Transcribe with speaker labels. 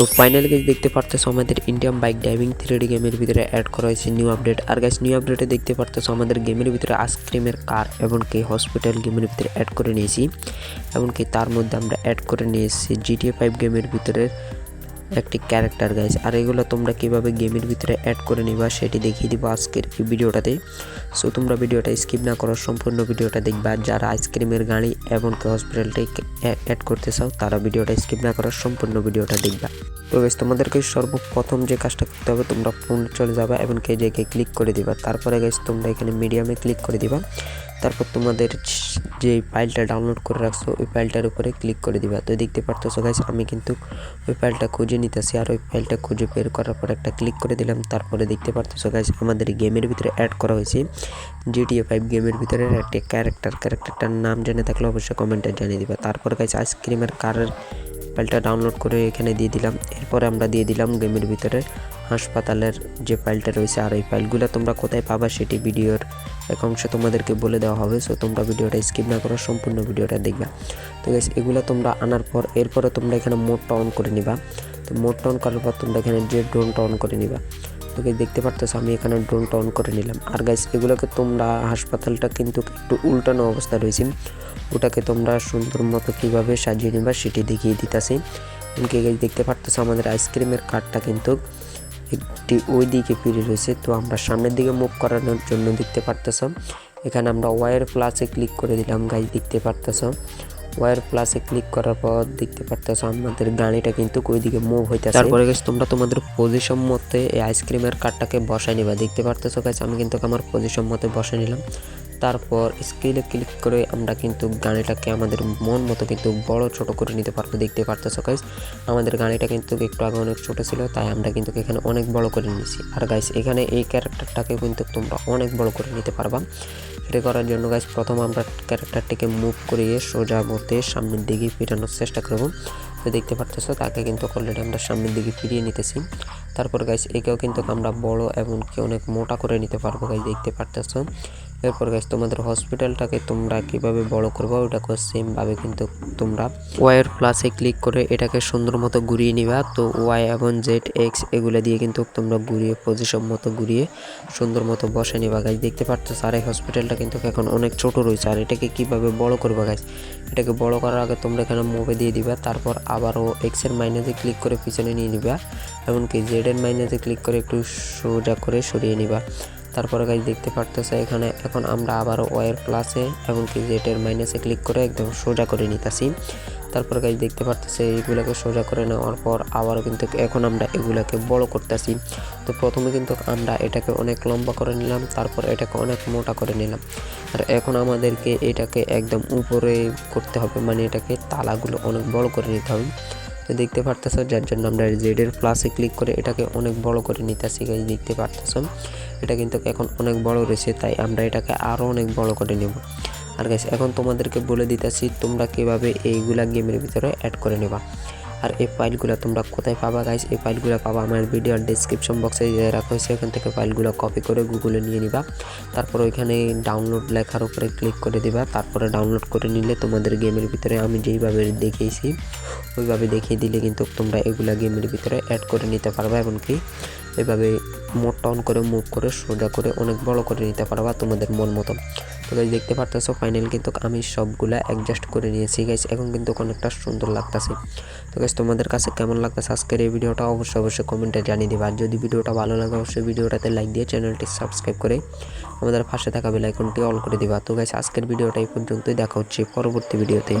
Speaker 1: তো final guess দেখতে পারতেছো আমাদের ইন্ডিয়ান বাইক ড্রাইভিং থ্রিডি গেমের ভিতরে অ্যাড করা হয়েছে নিউ আপডেট আর গাছ নিউ আপডেটে দেখতে পারতেছো আমাদের গেমের ভিতরে আইসক্রিমের কার এবং এমনকি হসপিটাল গেমের ভিতরে অ্যাড করে নিয়েছি। এমনকি তার মধ্যে আমরা অ্যাড করে নিয়েছি জিটিএ ফাইভ গেমের ভিতরে একটি ক্যারেক্টার গাইজ আর এগুলো তোমরা কীভাবে গেমের ভিতরে অ্যাড করে নিবা, সেটি দেখিয়ে দিব আজকের এই ভিডিওটাতে। সো তোমরা ভিডিওটা স্কিপ না করার সম্পূর্ণ ভিডিওটা দেখবা। যারা আইসক্রিমের গাড়ি এমনকি হসপিটালটাই অ্যাড করতে চাও, তারা ভিডিওটা স্কিপ না করার সম্পূর্ণ ভিডিওটা দেখবা। তো বেশ তোমাদেরকে সর্বপ্রথম যে কাজটা করতে হবে, তোমরা ফোন চলে যাবা এবং কে ক্লিক করে দিবা। তারপরে গেছ তোমরা এখানে মিডিয়ামে ক্লিক করে দিবা। তারপর তোমাদের যে ফাইলটা ডাউনলোড করে রাখছো, ওই ফাইলটার উপরে ক্লিক করে দিবা। তো দেখতে পারতেছো গাইস আমি কিন্তু ওই ফাইলটা খুঁজে নিতেছি আর ওই ফাইলটা খুঁজে বের করার পর একটা ক্লিক করে দিলাম। তারপরে দেখতে পারতেছো গাইস আমাদের গেমের ভিতরে অ্যাড করা হয়েছে। জিটিএ ফাইভ গেমের ভিতরে একটি ক্যারেক্টার ক্যারেক্টারটার নাম জেনে থাকলে অবশ্যই কমেন্টে জানিয়ে দিবা। তারপর গাইস আইসক্রিমের কারের ফাইলটা ডাউনলোড করে এখানে দিয়ে দিলাম। এরপরে আমরা দিয়ে দিলাম গেমের ভিতরে হাসপাতালের যে ফাইলটা রয়েছে, আর এই ফাইলগুলো তোমরা কোথায় পাবা সেটি ভিডিওর এক অংশে তোমাদেরকে বলে দেওয়া হবে সো তোমরা ভিডিওটা স্কিপ না করো সম্পূর্ণ ভিডিওটা দেখবা। তো গাইস এগুলো তোমরা আনার পর, এরপরে তোমরা এখানে মোডটা অন করে নিবা। তো মোডটা অন করার পর তোমরা এখানে যে ড্রোনটা অন করে নিবা। তো গাইস দেখতে পারতেছো আমি এখানে ড্রোনটা অন করে নিলাম। আর গাইস এগুলোকে তোমরা হাসপাতালটা কিন্তু একটু উল্টানো অবস্থা রয়েছে। ওটাকে তোমরা সুন্দর মতো কীভাবে সাজিয়ে নিবা সেটি দেখিয়ে দিতেছি। এমনকি গাইস দেখতে পারতেছো আমাদের আইসক্রিমের কার্ডটা কিন্তু একটি ওই দিকে ফিরে রয়েছে তো আমরা সামনের দিকে মুভ করানোর জন্য দেখতে পারতেছ এখানে আমরা ওয়ার প্লাসে ক্লিক করে দিলাম গাইজ দেখতে পারতেছ ওয়ার প্লাসে ক্লিক করার পর দেখতে পারতেছ আমাদের গাড়িটা কিন্তু ওই দিকে মুভ হইতেছে। তারপরে গেছে তোমরা তোমাদের পজিশন মতে এই আইসক্রিমের কার্ডটাকে বসাই নিবা। দেখতে পারতেছো গাইজ আমি কিন্তু আমার পজিশন মতে বসাই নিলাম। তারপর স্কেলে ক্লিক করে আমরা কিন্তু গাড়িটাকে আমাদের মন মতো কিন্তু বড় ছোট করে নিতে পারব। দেখতে পারতেছো গাইস আমাদের গাড়িটা কিন্তু একটু আগে অনেক ছোট ছিল, তাই আমরা কিন্তু এখানে অনেক বড় করে নিয়েছি। আর গাইস এখানে এই ক্যারেক্টারটাকে কিন্তু তোমরা অনেক বড় করে নিতে পারবা। সেটা করার জন্য গাইস প্রথম আমরা ক্যারেক্টারটিকে মুভ করিয়ে সোজা মতে সামনের দিকে ফিরানোর চেষ্টা করব। তো দেখতে পারতেছো, তাকে কিন্তু অলরেডি আমরা সামনের দিকে ফিরিয়ে নিতেছি। তারপর গাইস একেও কিন্তু আমরা বড় এমনকি অনেক মোটা করে নিতে পারব গাইস দেখতে পারতেছো। এরপর গাইস তোমাদের হসপিটালটাকে তোমরা কীভাবে বড় করব ওটাকে সেমভাবে কিন্তু তোমরা ওয়াইয়ের প্লাসে ক্লিক করে এটাকে সুন্দর মতো ঘুরিয়ে নিবা। তো ওয়াই এবং জেড এক্স এগুলো দিয়ে কিন্তু তোমরা ঘুরিয়ে পজিশন মতো ঘুরিয়ে সুন্দর মতো বসে নিবা। গাইস দেখতে পারতো আর এই হসপিটালটা কিন্তু এখন অনেক ছোট রয়েছে। আর এটাকে কীভাবে বড় করবা গাইস এটাকে বড় করার আগে তোমরা এখানে মুভে দিয়ে দিবা। তারপর আবারও এক্সের মাইনাসে ক্লিক করে পিছনে নিয়ে নিবা। এমনকি জেডের মাইনাসে ক্লিক করে একটু সোজা করে সরিয়ে নিবা। তারপরে গাইজ দেখতে পারতেছে এখানে এখন আমরা আবারও ওয়ার প্লাসে এমনকি জেটের মাইনাসে ক্লিক করে একদম সোজা করে নিতেছি। তারপরে গাইজ দেখতে পারতেছে এইগুলোকে সোজা করে নেওয়ার পর আবারও কিন্তু এখন আমরা এগুলোকে বড় করতেছি। তো প্রথমে কিন্তু আমরা এটাকে অনেক লম্বা করে নিলাম, তারপর এটাকে অনেক মোটা করে নিলাম। আর এখন আমাদেরকে এটাকে একদম উপরে করতে হবে মানে এটাকে তালাগুলো অনেক বড় করে নিতে হবে। তো দেখতে পারতেছো, যার জন্য আমরা জেডের প্লাসে ক্লিক করে এটাকে অনেক বড় করে নিতেছি গাইজ দেখতে পারতেছো? এটা কিন্তু এখন অনেক বড় রয়েছে, তাই আমরা এটাকে আরও অনেক বড় করে নেব। আর গাইস এখন তোমাদেরকে বলে দিতেছি তোমরা কীভাবে এইগুলা গেমের ভিতরে অ্যাড করে নেবা। আর এই ফাইলগুলো তোমরা কোথায় পাবা গাইস এই ফাইলগুলো পাবা আমার ভিডিওর ডিসক্রিপশন বক্সে রাখা হয়েছে এখান থেকে ফাইলগুলো কপি করে গুগলে নিয়ে নিবা। তারপর ওইখানে ডাউনলোড লেখার উপরে ক্লিক করে দিবা। তারপরে ডাউনলোড করে নিলে তোমাদের গেমের ভিতরে আমি যেইভাবে দেখিয়েছি ওইভাবে দেখিয়ে দিলে কিন্তু তোমরা এগুলা গেমের ভিতরে অ্যাড করে নিতে পারবা, এমনকি এভাবে মোডটা অন করে মুভ করে সোজা করে অনেক বড় করে নিতে পারবা তোমাদের মন মতো তো গাইজ দেখতে পারতেছো ফাইনাল কিন্তু আমি সবগুলা অ্যাডজাস্ট করে নিয়েছি গাইজ এখন কিন্তু অনেকটা সুন্দর লাগতেছে। তো গাইজ তোমাদের কাছে কেমন লাগতেছে আজকের এই ভিডিওটা অবশ্যই অবশ্যই কমেন্টে জানিয়ে দিবা। আর যদি ভিডিওটা ভালো লাগে, অবশ্যই ভিডিওটাতে লাইক দিয়ে চ্যানেলটি সাবস্ক্রাইব করে আমাদের পাশে থাকা বেলাইকনটি অল করে দিবা। তো গাইজ আজকের ভিডিওটা এই পর্যন্তই, দেখা হচ্ছে পরবর্তী ভিডিওতে।